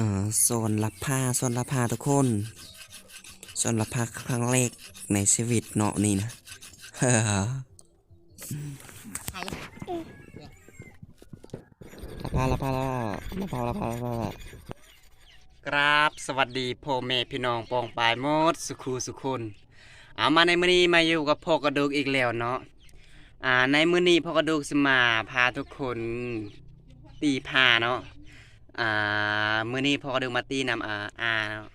อ่าส่วนรับผ้าส่วนรับผ้าทุกคนส่วนรับผ้าครั้งแรกในชีวิตเนาะนี่นะรับผ้ารับผ้ารับผ้ารับผ้ารับผ้าครับสวัสดีพ่อแม่พี่น้องปองปายมดสุขูสุคนเอามาในมื้อนี้มาอยู่กับพ่อกระดูกอีกแล้วเนาะอ่าในมื้อนี้พ่อกระดูกสมาพาทุกคนตีผ้าเนาะ อ่ามื้อนี้พ่อกระดูกมาตีนำอ่าอาเนาะ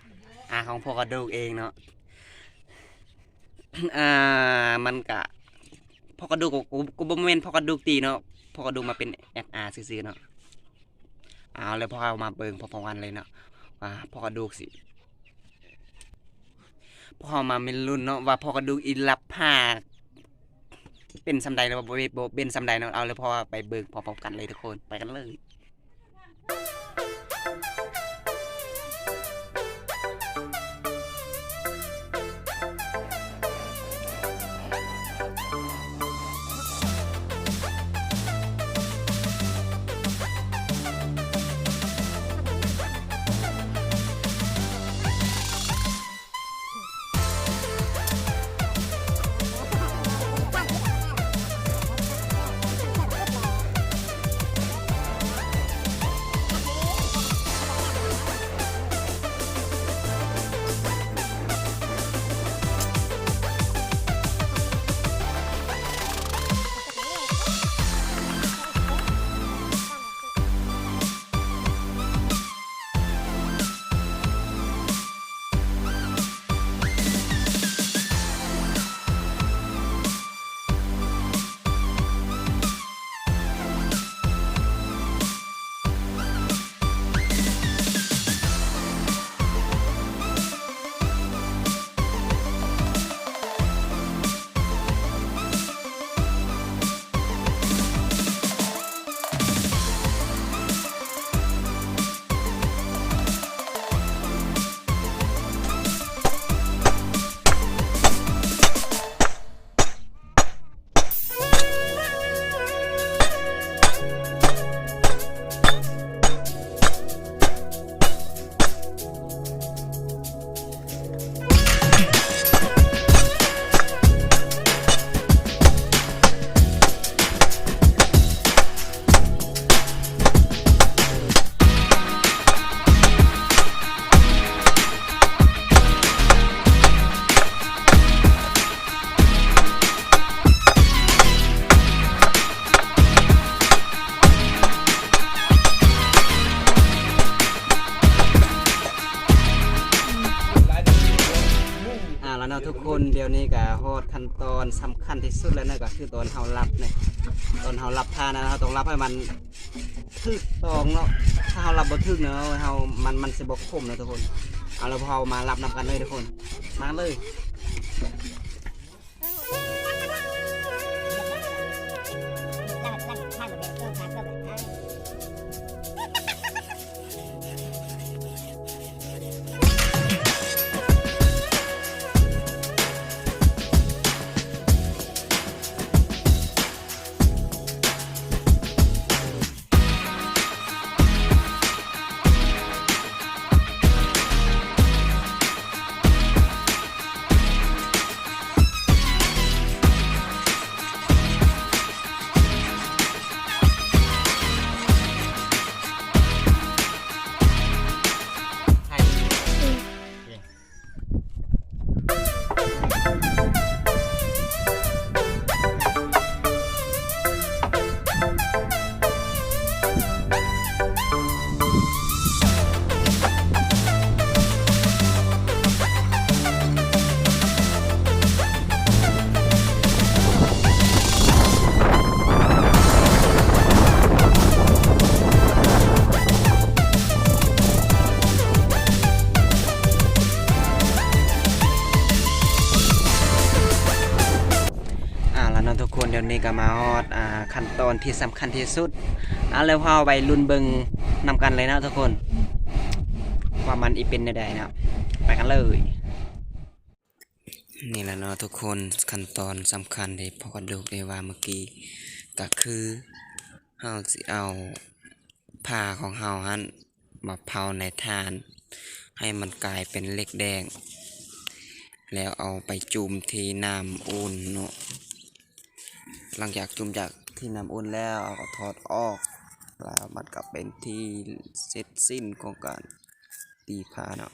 อาของพ่อกระดูกเองเนาะอ่ามันกะพ่อกระดูกกูกูบ่แม่นพ่อกระดูกตีเนาะพ่อกระดูกมาเป็นแอดอาซื่อๆเนาะเอาเลยพ่อเอามาเบิ่งพร้อมๆกันเลยเนาะว่าพ่อกระดูกสิพ่อมาเป็นรุ่นเนาะว่าพ่อกระดูกอีรับผ้าเป็นสำใดแล้วบ่บ่เป็นสำใดเนาะเอาเลยพ่อไปเบิ่งพร้อมๆกันเลยทุกคนไปกันเลย นาะทุกคนเดี๋ยวนี้ก็ฮอดขั้นตอนสำคัญที่สุดแล้วนะก็คือตอนเฮารับเนี่ยตอนเฮารับผ้านะเราต้องรับให้มันถึกตองเนาะถ้าเฮารับบ่ถึกเนาะเฮามันมันสิบ่คมนะทุกคนเอาแล้วพอเอามารับนำกันเลยทุกคนมาเลย ดอ่าขั้นตอนที่สำคัญที่สุดเอาแล้วพอไปลุนเบิงนำกันเลยนะทุกคน ว่ามันอีเป็นใดๆนะไปกันเลย นี่แหละเนาะทุกคนขั้นตอนสำคัญที่พ่อกระดูกได้ว่าเมื่อกี้ก็คือเฮาสิเอาผ้าของเฮาหันมาเผาในทาน ให้มันกลายเป็นเล็กแดง แล้วเอาไปจุ่มที่น้ำอุ่นเนาะ หลังจากจุ่มจากที่น้ำอุ่นแล้วก็ถอดออกแล้วมันก็เป็นที่เสร็จสิ้นของการตีผ้าเนาะ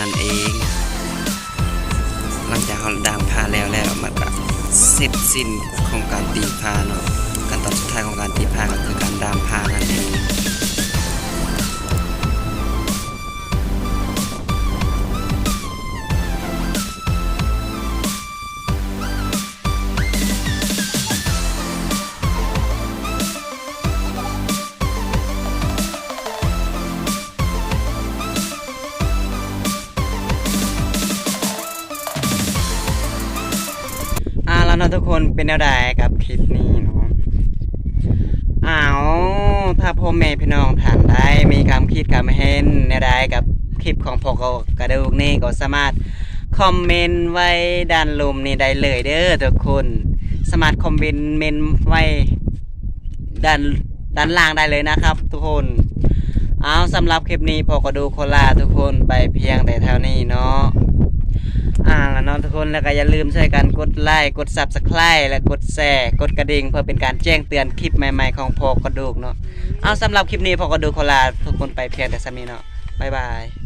นั่นเองหลังจากเราดามผ้าแล้วแล้วมันก็เสร็จสิ้นของการตีผ้าเนาะขั้นตอนสุดท้ายของการตีผ้าก็คือการดามผ้านั่นเอง นะทุกคนเป็นแนวใดกับคลิปนี้เนาะอ้าวถ้าพ่อแม่พี่น้องท่านใดมีคำคิดคำเห็นแนวใดกับคลิปของพวกเรากระดูกนี่ก็สามารถคอมเมนต์ไว้ด้านลุมนี่ได้เลยเด้อทุกคน สามารถคอมเมนต์เมนไว้ด้านด้านล่างได้เลยนะครับ ทุกคนเอาสำหรับคลิปนี้พอกระดูกโคลาทุกคนไปเพียงแต่เท่านี้เนาะ อ่าแล้วเนาะทุก คนแล้วก็อย่าลืมช่วยกันกดไลค์กด Subscribe และกดแชร์กดกระดิ่งเพื่อเป็นการแจ้งเตือนคลิปใหม่ๆของพอกระดูกเนาะเอาสำหรับคลิปนี้พอกระดูกขอลาทุกคนไปเพียงแต่สามีเนาะบ๊ายบาย